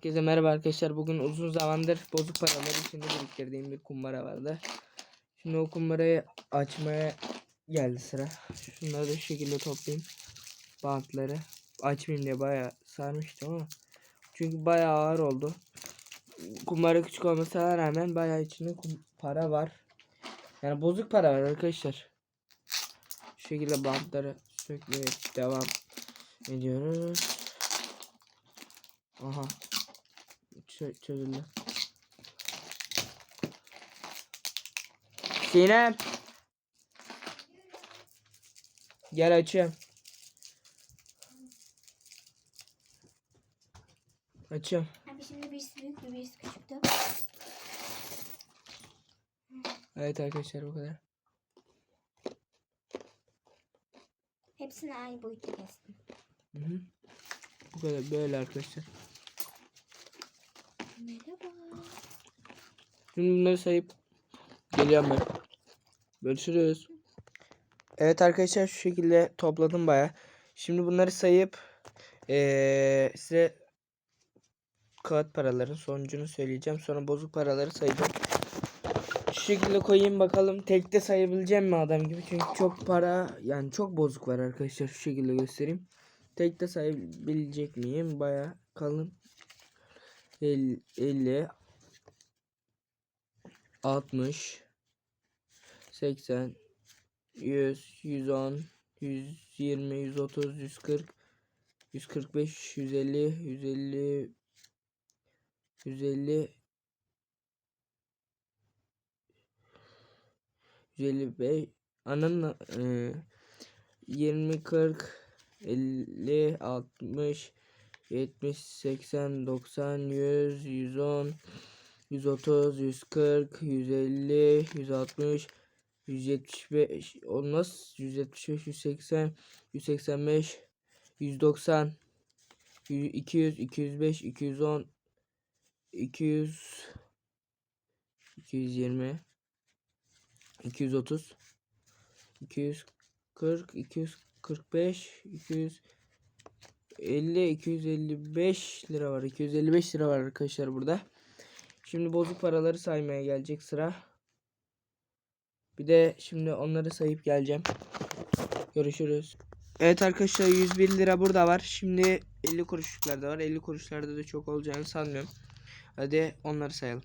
Herkese merhaba arkadaşlar. Bugün uzun zamandır bozuk paraları içinde biriktirdiğim bir kumbara vardı. Şimdi o kumbarayı açmaya geldi sıra. Şunları da şu şekilde toplayayım. Bantları. Açmayayım diye bayağı sarmıştım ama. Çünkü bayağı ağır oldu. Kumbara küçük olmasına rağmen bayağı içinde para var. Yani bozuk para var arkadaşlar. Şu şekilde bantları sökmeye devam ediyoruz. Aha. Çö çözüldü. Sinem. Gel açıyorum. Açıyorum. Abi şimdi birisi büyük bir birisi küçüktü. Evet arkadaşlar bu kadar. Hepsini aynı boyutta kestim. Hı hı. Bu kadar böyle arkadaşlar. Merhaba. Şimdi bunları sayıp geliyorum ben. Görüşürüz. Evet arkadaşlar şu şekilde topladım baya. Şimdi bunları sayıp eee, size kağıt paraların sonucunu söyleyeceğim. Sonra bozuk paraları sayacağım. Şu şekilde koyayım bakalım tekte sayabileceğim mi adam gibi. Çünkü çok para yani çok bozuk var arkadaşlar. Şu şekilde göstereyim. Tekte sayabilecek miyim? Baya kalın. 50, 50 60 80 100 110 120 130 140 145 150 150 150 155 ananın e, 20 40 50 60 70 80 90 100 110 130 140 150 160 175 olmaz 175 180 185 190 200 205 210 200 220 230 240 245 250 255 lira var 255 lira var arkadaşlar burada şimdi bozuk paraları saymaya gelecek sıra. Bir de şimdi onları sayıp geleceğim. Görüşürüz. Evet arkadaşlar 101 lira burada var. Şimdi 50 kuruşluklar da var. 50 kuruşlarda da çok olacağını sanmıyorum. Hadi onları sayalım